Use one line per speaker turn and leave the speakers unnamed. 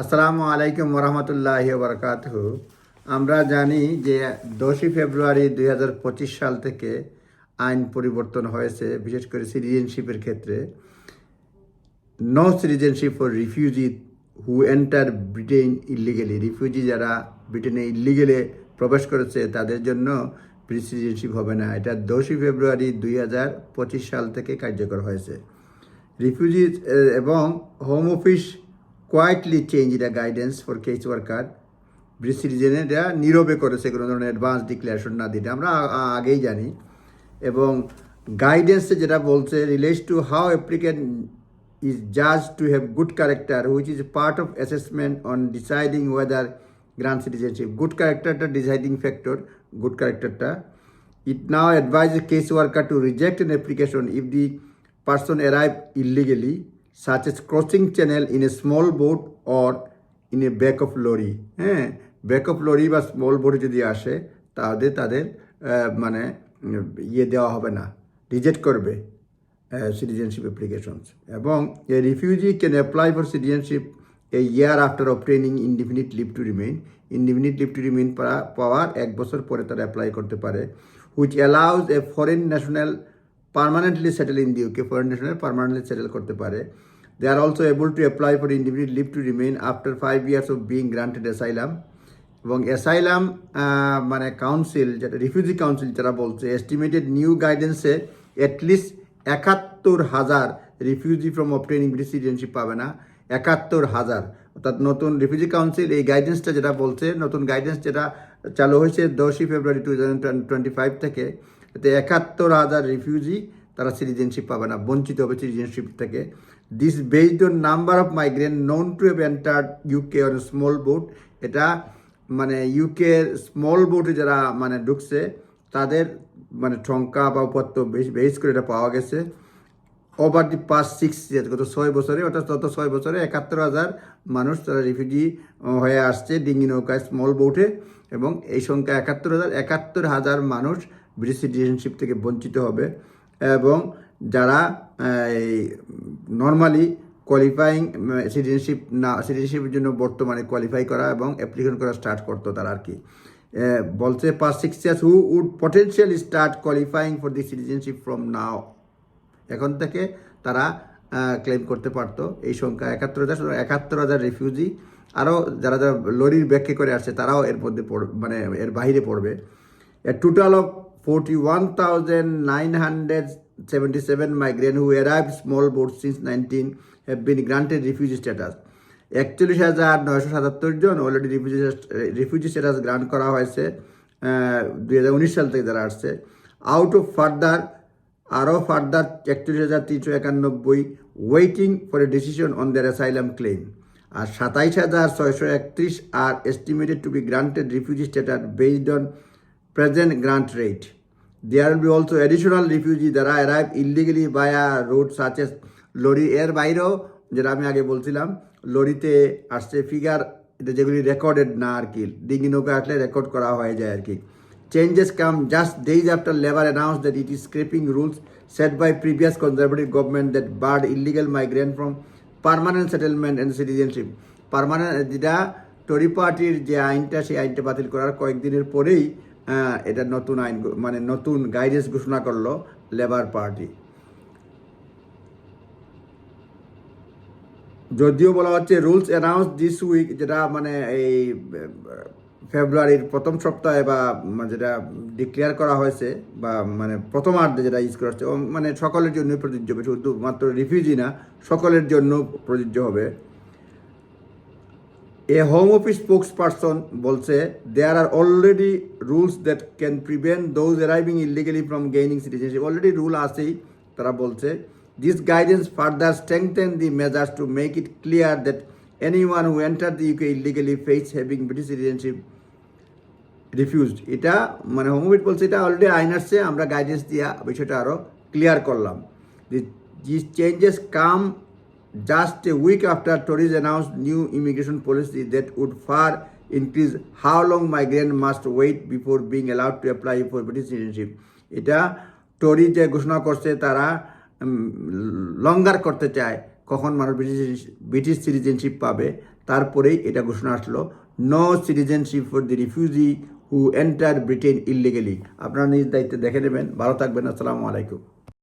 আসসালামু আলাইকুম রহমতুল্লাহ বরকাত আমরা জানি যে দশই ফেব্রুয়ারি দুই হাজার পঁচিশ সাল থেকে আইন পরিবর্তন হয়েছে, বিশেষ করে সিটিজেনশিপের ক্ষেত্রে। No citizenship for refugee who enter Britain illegally refugee যারা ব্রিটেনে ইলিগেলে প্রবেশ করেছে, তাদের জন্য সিটিজেনশিপ হবে না। এটা দশই ফেব্রুয়ারি দুই হাজার পঁচিশ সাল থেকে কার্যকর হয়েছে। রিফিউজিজ এবং হোম অফিস কোয়াইটলি চেঞ্জ এটা guidance for case worker British সিটিজেনেরা নীরবে করেছে কোনো ধরনের অ্যাডভান্স ডিক্লারেশন না দিতে। আমরা আগেই জানি। এবং গাইডেন্সে যেটা বলছে relates to how applicant is জাজ to have good character which is part of assessment on deciding whether grant citizenship good ক্যারেক্টারটা ডিসাইডিং ফ্যাক্টর গুড ক্যারেক্টারটা It now advises case worker to reject an application if the person arrived illegally, such as crossing channel in a small boat or in a back of lorry. হ্যাঁ back of lorry বা small বোটে যদি আসে তাদের আহ, মানে ইয়ে দেওয়া হবে না রিজেক্ট করবে citizenship applications এবং refugee can apply for citizenship a year after obtaining indefinite leave to remain indefinite leave to remain পাওয়া- পাওয়ার এক বছর পরে তারা অ্যাপ্লাই করতে পারে which allows a foreign national permanently settle in the UK foreign national permanently settle করতে পারে। They are also able to apply for indefinite leave to remain after five years of being granted asylum এবং asylum মানে council যেটা refugee council যারা বলছে estimated new গাইডেন্সে at least একাত্তর হাজার refugee from obtaining British citizenship পাবে না। একাত্তর হাজার। অর্থাৎ নতুন রিফিউজি কাউন্সিল এই গাইডেন্সটা যেটা বলছে, নতুন গাইডেন্স যেটা চালু হয়েছে দশই ফেব্রুয়ারি টু থাউজেন্ড টোয়েন্টি ফাইভ থেকে। এতে একাত্তর হাজার রিফিউজি তারা সিটিজেনশিপ পাবে না, বঞ্চিত হবে সিটিজেনশিপ থেকে। This based on number of migrant known to have entered UK on small boat এটা মানে ইউকে স্মল বোটে যারা মানে ঢুকছে, তাদের মানে সংখ্যা বা উপত্য বেশ করে এটা পাওয়া গেছে। Over the past six years গত ছয় বছরে, অর্থাৎ গত ছয় বছরে একাত্তর হাজার মানুষ তারা রিফিউজি হয়ে আসছে ডিঙ্গি নৌকায় স্মল বোটে এবং এই সংখ্যা একাত্তর হাজার একাত্তর হাজার মানুষ ব্রিটিশ সিটিজেনশিপ থেকে বঞ্চিত হবে এবং যারা নর্মালি কোয়ালিফাইং সিটিজেনশিপ না সিটিজেনশিপের জন্য বর্তমানে কোয়ালিফাই করা এবং অ্যাপ্লিকেশন করা স্টার্ট করতো তারা আর কি। বলছে past six years who would potentially start qualifying for the citizenship from now এখন থেকে তারা ক্লেম করতে পারতো। এই সংখ্যা একাত্তর হাজার একাত্তর হাজার রিফিউজি আরও যারা যারা লরির ব্যাখ্যা করে আসছে, তারাও এর মধ্যে মানে এর বাইরে পড়বে। A total of 41,977 migrants who arrived small boats since 19 have been granted refugee status. একচল্লিশ হাজার নয়শো সাতাত্তর জন already refugee refugee status grant করা হয়েছে দুই হাজার উনিশ সাল থেকে যারা আসছে আউট অফ ফার্দার আরও ফার্দার একচল্লিশ হাজার তিনশো একানব্বই waiting for a decision on their asylum claim আর সাতাইশ হাজার ছয়শো একত্রিশ আর estimated to be granted refugee status based on present grant rate. There will be also additional refugees that are arrived illegally via routes such as lorry এর বাইরেও যেটা আমি আগে বলছিলাম। লরিতে আসছে ফিগার এটা যেগুলি রেকর্ডেড না আর কি, ডিঙ্গি নৌকা আসলে রেকর্ড করা হয়ে যায় আর কি। Changes come just days after Labour announce that it is scrapping rules set by previous Conservative government that barred illegal migrant from permanent settlement and citizenship permanent যেটা টরি পার্টির যে আইনটা, সেই আইনটা বাতিল করার কয়েকদিনের পরেই এটা নতুন আইন মানে নতুন গাইডেন্স ঘোষণা করল লেবার পার্টি যদিও বলা হচ্ছে রুলস অ্যানাউন্স দিস উইক যেটা মানে এই ফেব্রুয়ারির প্রথম সপ্তাহে বা মানে যেটা ডিক্লেয়ার করা হয়েছে বা মানে প্রথমার্ধে যেটা ইউজ করা হচ্ছে মানে সকলের জন্য প্রযোজ্য হবে শুধু মাত্র রিফিউজি না, সকলের জন্য প্রযোজ্য হবে। A home office spokesperson বলছে there are already rules that can prevent those arriving illegally from gaining citizenship already rule আছেই, তারা বলছে। This guidance further strengthen the measures to make it clear that anyone who enter the UK illegally face having British citizenship refused এটা মানে home হোমোবিট বলছে, এটা already আইন আসছে, আমরা গাইডেন্স দিয়া বিষয়টা আরও ক্লিয়ার করলাম। This changes come just a week after Tories announce new immigration policy that would far increase how long migrant must wait before being allowed to apply for British citizenship এটা Tory যে ঘোষণা করছে, তারা লঙ্গার করতে চায় কখন মানুষ ব্রিটিশ ব্রিটিশ সিটিজেনশিপ পাবে। তারপরেই এটা ঘোষণা আসলো no citizenship for the refugee who enter Britain illegally আপনারা নিজ দায়িত্বে দেখে নেবেন। ভালো থাকবেন। আসসালামু আলাইকুম।